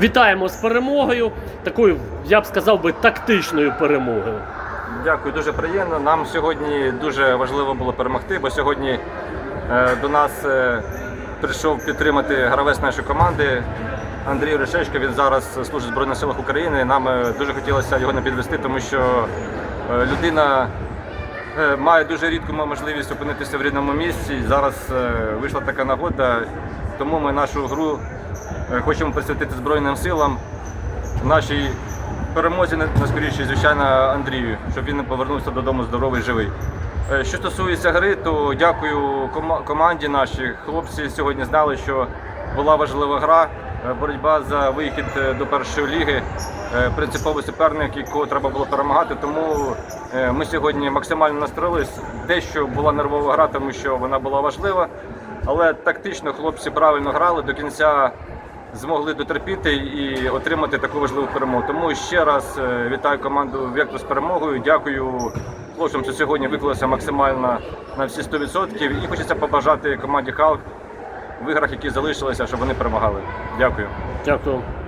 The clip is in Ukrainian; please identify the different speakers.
Speaker 1: вітаємо з перемогою. Такою, я б сказав би, тактичною перемогою.
Speaker 2: Дякую, дуже приємно. Нам сьогодні дуже важливо було перемогти, бо сьогодні е, до нас е, прийшов підтримати гравець нашої команди Андрій Решечко. Він зараз служить в Збройних силах України. Нам е, дуже хотілося його не підвести, тому що е, людина е, має дуже рідку можливість опинитися в рідному місці. Зараз е, вийшла така нагода, тому ми нашу гру хочемо присвятити Збройним силам нашій перемозі на на звичайно, Андрію, щоб він повернувся додому здоровий, живий. Е, Що стосується гри, то дякую команді нашій. Хлопці сьогодні знали, що була важлива гра, е, боротьба за вихід е, до першої ліги. Е, Принциповий суперник, якого треба було перемагати. Тому е, ми сьогодні максимально настроїлись. Дещо була нервова гра, тому що вона була важлива. Але тактично хлопці правильно грали до кінця змогли дотерпіти і отримати таку важливу перемогу. Тому ще раз е, вітаю команду Вектор з перемогою. Дякую хлопцям, що сьогодні виклалися максимально на всі 100%. І хочеться побажати команді Халк в іграх, які залишилися, щоб вони перемагали. Дякую.
Speaker 1: Дякую.